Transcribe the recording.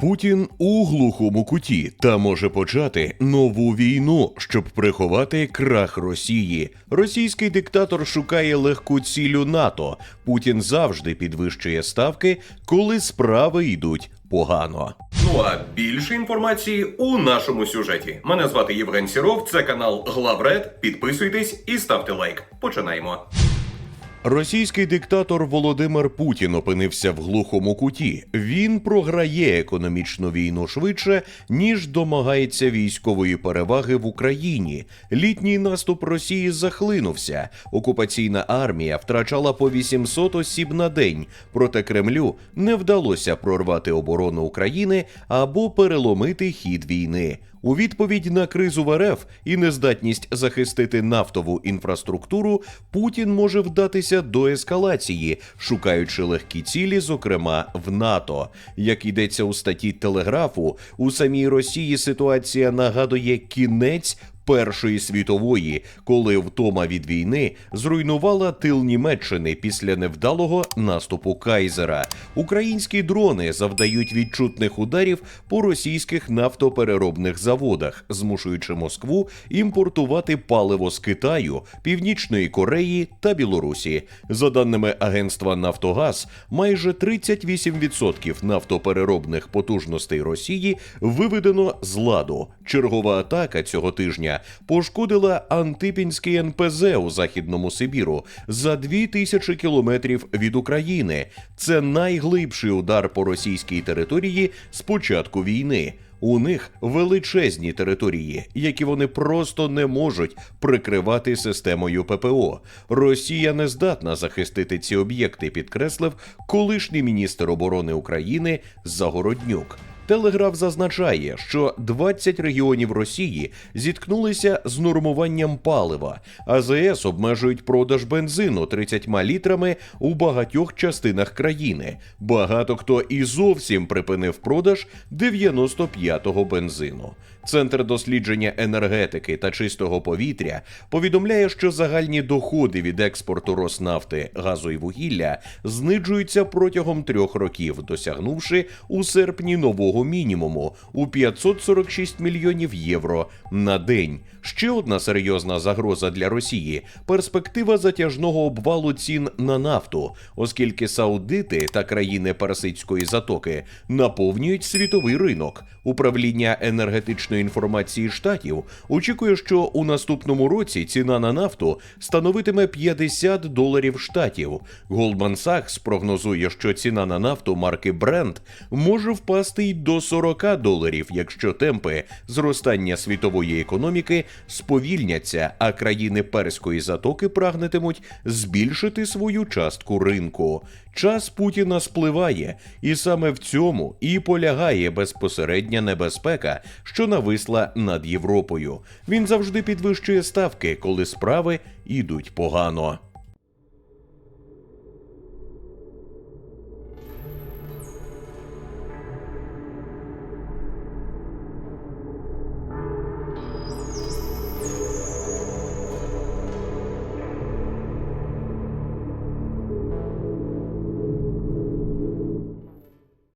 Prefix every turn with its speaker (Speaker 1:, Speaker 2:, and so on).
Speaker 1: Путін у глухому куті та може почати нову війну, щоб приховати крах Росії. Російський диктатор шукає легку цілю НАТО. Путін завжди підвищує ставки, коли справи йдуть погано.
Speaker 2: Ну а більше інформації у нашому сюжеті. Мене звати Євген Сіров, це канал Главред. Підписуйтесь і ставте лайк. Починаємо.
Speaker 1: Російський диктатор Володимир Путін опинився в глухому куті. Він програє економічну війну швидше, ніж домагається військової переваги в Україні. Літній наступ Росії захлинувся. Окупаційна армія втрачала по 800 осіб на день. Проте Кремлю не вдалося прорвати оборону України або переломити хід війни. У відповідь на кризу в РФ і нездатність захистити нафтову інфраструктуру, Путін може вдатися до ескалації, шукаючи легкі цілі, зокрема в НАТО. Як йдеться у статті Телеграфу, у самій Росії ситуація нагадує кінець. Першої світової, коли втома від війни зруйнувала тил Німеччини після невдалого наступу Кайзера. Українські дрони завдають відчутних ударів по російських нафтопереробних заводах, змушуючи Москву імпортувати паливо з Китаю, Північної Кореї та Білорусі. За даними агентства Нафтогаз, майже 38% нафтопереробних потужностей Росії виведено з ладу. Чергова атака цього тижня пошкодила Антипінський НПЗ у західному Сибіру за 2000 кілометрів від України. Це найглибший удар по російській території з початку війни. У них величезні території, які вони просто не можуть прикривати системою ППО. Росія не здатна захистити ці об'єкти, підкреслив колишній міністр оборони України Загороднюк. Телеграф зазначає, що 20 регіонів Росії зіткнулися з нормуванням палива. АЗС обмежують продаж бензину 30 літрами у багатьох частинах країни. Багато хто і зовсім припинив продаж 95-го бензину. Центр дослідження енергетики та чистого повітря повідомляє, що загальні доходи від експорту Роснафти, газу і вугілля знижуються протягом трьох років, досягнувши у серпні нового мінімуму у 546 мільйонів євро на день. Ще одна серйозна загроза для Росії перспектива затяжного обвалу цін на нафту, оскільки саудити та країни Персидської затоки наповнюють світовий ринок. Управління енергетичної інформації штатів очікує, що у наступному році ціна на нафту становитиме 50 доларів штатів. Goldman Sachs прогнозує, що ціна на нафту марки Brent може впасти й до 40 доларів, якщо темпи зростання світової економіки сповільняться, а країни Перської затоки прагнетимуть збільшити свою частку ринку. Час Путіна спливає, і саме в цьому і полягає безпосередня небезпека, що нависла над Європою. Він завжди підвищує ставки, коли справи йдуть погано.